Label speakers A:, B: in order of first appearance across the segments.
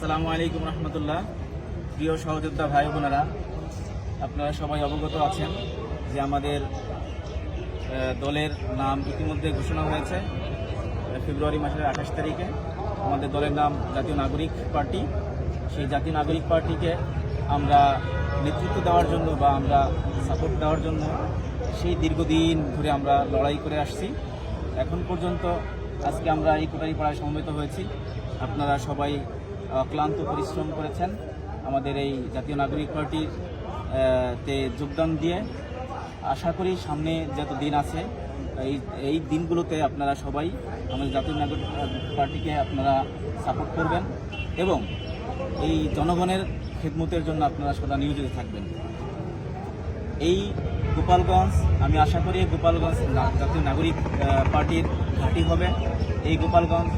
A: আসসালামু আলাইকুম রহমতুল্লাহ। প্রিয় সহযোদ্ধা ভাই বোনেরা, আপনারা সবাই অবগত আছেন যে আমাদের দলের নাম ইতিমধ্যে ঘোষণা হয়েছে, ফেব্রুয়ারি মাসের আঠাশ তারিখে। আমাদের দলের নাম জাতীয় নাগরিক পার্টি। সেই জাতীয় নাগরিক পার্টিকে আমরা নেতৃত্ব দেওয়ার জন্য বা আমরা সাপোর্ট দেওয়ার জন্য সেই দীর্ঘদিন ধরে আমরা লড়াই করে আসছি। এখন পর্যন্ত আজকে আমরা এই কোটারি পাড়ায় সমবেত হয়েছি। আপনারা সবাই ক্লান্ত পরিশ্রম করেছেন। আমাদের এই জাতীয় নাগরিক পার্টির তে যোগদান দিয়ে আশা করি সামনে যত দিন আছে, এই এই দিনগুলোতে আপনারা সবাই আমাদের জাতীয় নাগরিক পার্টিকে আপনারা সাপোর্ট করবেন এবং এই জনগণের খেদমতের জন্য আপনারা সদা নিয়োজিত থাকবেন। এই গোপালগঞ্জ, আমি আশা করি গোপালগঞ্জ জাতীয় নাগরিক পার্টির ঘাঁটি হবে। এই গোপালগঞ্জ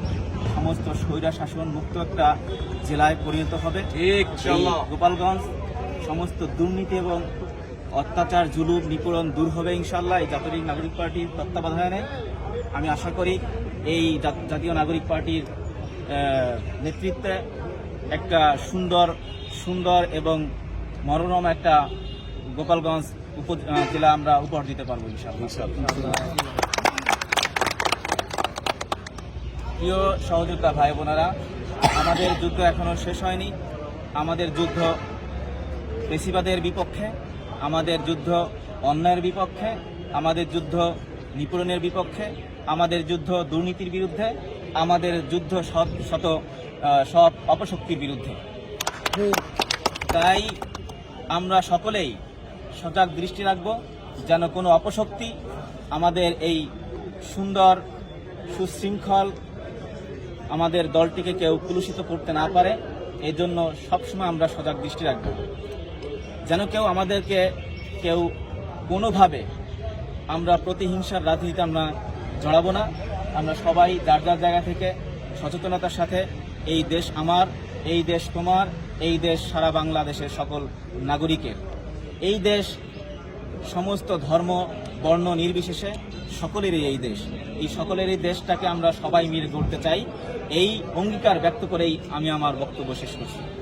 A: সমস্ত স্বৈরা শাসন মুক্ত একটা জেলায় পরিণত হবে। গোপালগঞ্জ সমস্ত দুর্নীতি এবং অত্যাচার জুলুম নিপীড়ন দূর হবে ইনশাল্লাহ এই জাতীয় নাগরিক পার্টির তত্ত্বাবধানে আমি আশা করি এই জাতীয় নাগরিক পার্টির নেতৃত্বে একটা সুন্দর সুন্দর এবং মনোরম একটা গোপালগঞ্জ উপ- জেলা আমরা উপহার দিতে পারব ইনশাআল্লাহ। প্রিয় সহযোদ্ধা ভাই বোনেরা আমাদের যুদ্ধ এখনও শেষ হয়নি। আমাদের যুদ্ধ পেশিবাদের বিপক্ষে, আমাদের যুদ্ধ অন্যায়ের বিপক্ষে, আমাদের যুদ্ধ নিপীড়নের বিপক্ষে, আমাদের যুদ্ধ দুর্নীতির বিরুদ্ধে, আমাদের যুদ্ধ সৎ শত সৎ অপশক্তির বিরুদ্ধে। তাই আমরা সকলেই সজাগ দৃষ্টি রাখব যেন কোনো অপশক্তি আমাদের এই সুন্দর, সুশৃঙ্খল আমাদের দলটিকে কেউ কুলুষিত করতে না পারে, এই জন্য সবসময় আমরা সজাগ দৃষ্টি রাখব। যেন কেউ আমাদেরকে কেউ কোনোভাবে আমরা প্রতিহিংসার রাজনীতিতে আমরা জড়াবো না। আমরা সবাই যার যার জায়গা থেকে সচেতনতার সাথে এই দেশ আমার, এই দেশ তোমার, এই দেশ সারা বাংলাদেশের সকল নাগরিকের। এই দেশ সমস্ত ধর্ম, বর্ণ নির্বিশেষে সকলেরই এই দেশ। এই সকলেরই দেশটাকে আমরা সবাই মিলে গড়তে চাই। এই অঙ্গীকার ব্যক্ত করেই আমি আমার বক্তব্য শেষ করছি।